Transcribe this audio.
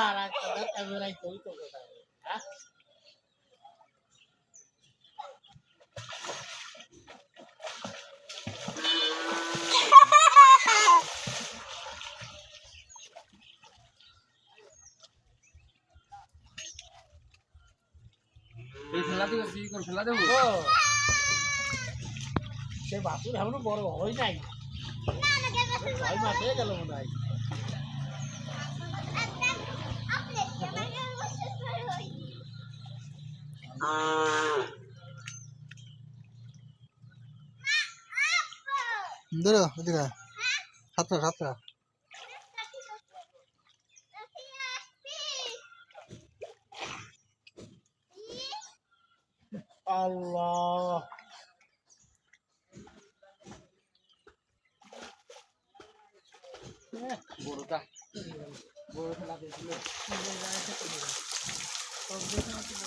আর একটা দেখ ক্যামেরায় ছবি তো কোথায় হ্যাঁ এই ফেলা দেবো কি করে ফেলা দেবো ও সে বাছুর এখনো বড় হয় নাই ছয় মাস হয়ে গেল মনে হয় ধরো এদিকে সাতটা সাতটা আল্লাহ। বড়টা। বড় ফেলা দিয়েছিল